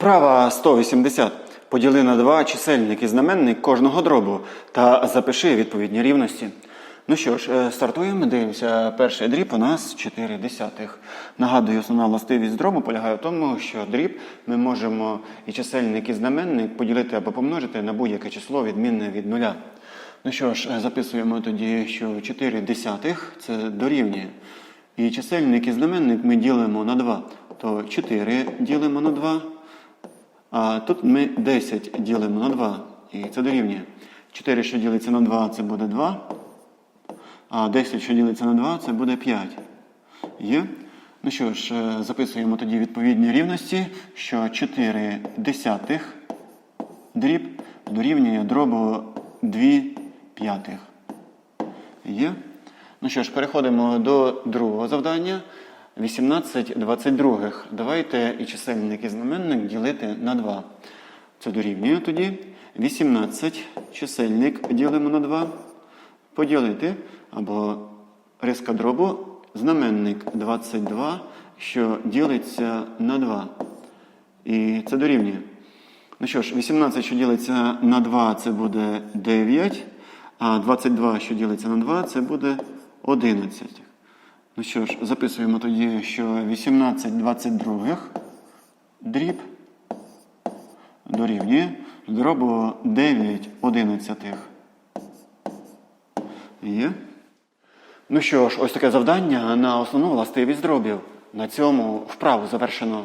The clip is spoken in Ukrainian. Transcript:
Вправа 180. Поділи на два чисельник і знаменник кожного дробу та запиши відповідні рівності. Ну що ж, е, стартуємо. Дивимося, перший дріб у нас 4 десятих. Нагадую, основна властивість дробу полягає в тому, що дріб ми можемо і чисельник, і знаменник поділити або помножити на будь-яке число відмінне від нуля. Ну що ж, е, записуємо тоді, що 4 десятих це дорівнює. І чисельник і знаменник ми ділимо на 2. То 4 ділимо на 2. А тут ми 10 ділимо на 2. І це дорівнює. 4, що ділиться на 2, це буде 2. А 10, що ділиться на 2, це буде 5. Є? Ну що ж, е, записуємо тоді відповідні рівності, що 4 десятих дріб дорівнює дробу 2 п'ятих. Є? Ну що ж, переходимо до другого завдання. 18 22. Давайте і чисельник і знаменник ділити на 2. Це дорівнює тоді. 18 чисельник ділимо на 2. Поділити або риска дробу знаменник 22, що ділиться на 2. І це дорівнює. Ну що ж, 18, що ділиться на 2, це буде 9. А 22, що ділиться на 2, це буде 11. Ну що ж, записуємо тоді, що 18 22 дріб дорівнює дробу 9 одинадцятих. Є? Ну що ж, ось таке завдання на основну властивість дробів. На цьому вправу завершено.